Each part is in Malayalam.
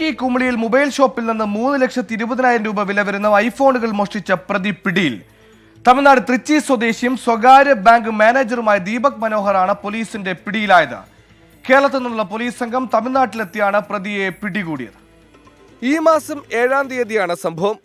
ഇടുക്കി കുമളിയിൽ മൊബൈൽ ഷോപ്പിൽ നിന്ന് മൂന്ന് ലക്ഷത്തി ഇരുപതിനായിരം രൂപ വില വരുന്ന ഐഫോണുകൾ മോഷ്ടിച്ച പ്രതി പിടിയിൽ. തമിഴ്നാട് തൃച്ചി സ്വദേശിയും സ്വകാര്യ ബാങ്ക് മാനേജറുമായ ദീപക് മനോഹറാണ് പോലീസിന്റെ പിടിയിലായത്. കേരളത്തിൽ നിന്നുള്ള പോലീസ് സംഘം തമിഴ്നാട്ടിലെത്തിയാണ് പ്രതിയെ പിടികൂടിയത്. ഈ മാസം ഏഴാം തീയതിയാണ് സംഭവം.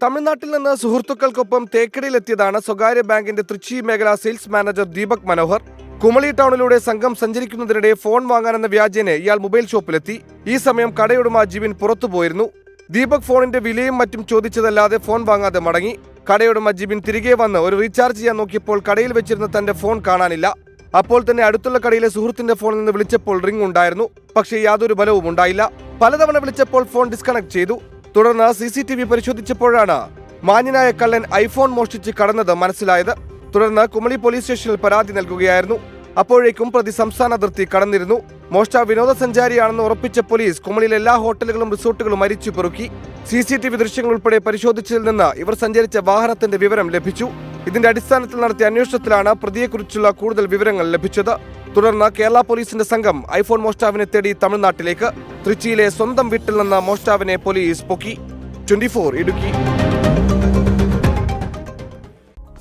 തമിഴ്നാട്ടിൽ നിന്ന് സുഹൃത്തുക്കൾക്കൊപ്പം തേക്കടിയിലെത്തിയതാണ് സ്വകാര്യ ബാങ്കിന്റെ തൃച്ചി മേഖലാ സെയിൽസ് മാനേജർ ദീപക് മനോഹർ. കുമളി ടൗണിലൂടെ സംഘം സഞ്ചരിക്കുന്നതിനിടെ ഫോൺ വാങ്ങാനെന്ന വ്യാജേനെ ഇയാൾ മൊബൈൽ ഷോപ്പിലെത്തി. ഈ സമയം കടയുടമ ജിബിൻ പുറത്തുപോയിരുന്നു. ദീപക് ഫോണിന്റെ വിലയും മറ്റും ചോദിച്ചതല്ലാതെ ഫോൺ വാങ്ങാതെ മടങ്ങി. കടയുടമ ജിബിൻ തിരികെ വന്ന് ഒരു റീചാർജ് ചെയ്യാൻ നോക്കിയപ്പോൾ കടയിൽ വെച്ചിരുന്ന തന്റെ ഫോൺ കാണാനില്ല. അപ്പോൾ തന്നെ അടുത്തുള്ള കടയിലെ സുഹൃത്തിന്റെ ഫോണിൽ നിന്ന് വിളിച്ചപ്പോൾ റിംഗ് ഉണ്ടായിരുന്നു. പക്ഷേ യാതൊരു ബലവും ഉണ്ടായില്ല. പലതവണ വിളിച്ചപ്പോൾ ഫോൺ ഡിസ്കണക്ട് ചെയ്തു. തുടർന്ന് സി പരിശോധിച്ചപ്പോഴാണ് മാന്യനായ കള്ളൻ ഐഫോൺ മോഷ്ടിച്ച് കടന്നത് മനസ്സിലായത്. തുടർന്ന് കുമളി പോലീസ് സ്റ്റേഷനിൽ പരാതി നൽകുകയായിരുന്നു. അപ്പോഴേക്കും പ്രതി സംസ്ഥാന അതിർത്തി കടന്നിരുന്നു. മോഷ്ട വിനോദസഞ്ചാരിയാണെന്ന് ഉറപ്പിച്ച പോലീസ് കുമളിയിലെ എല്ലാ ഹോട്ടലുകളും റിസോർട്ടുകളും അരിച്ചു പെറുക്കി. സി സി ടി വി ദൃശ്യങ്ങൾ ഉൾപ്പെടെ പരിശോധിച്ചതിൽ നിന്ന് ഇവർ സഞ്ചരിച്ച വാഹനത്തിന്റെ വിവരം ലഭിച്ചു. ഇതിന്റെ അടിസ്ഥാനത്തിൽ നടത്തിയ അന്വേഷണത്തിലാണ് പ്രതിയെക്കുറിച്ചുള്ള കൂടുതൽ വിവരങ്ങൾ ലഭിച്ചത്. തുടർന്ന് കേരള പോലീസിന്റെ സംഘം ഐഫോൺ മോഷ്ടാവിനെ തേടി തമിഴ്നാട്ടിലേക്ക്. തൃച്ചിയിലെ സ്വന്തം വീട്ടിൽ നിന്ന് മോഷ്ടാവിനെ പോലീസ് പൊക്കി. ട്വന്റി ഇടുക്കി.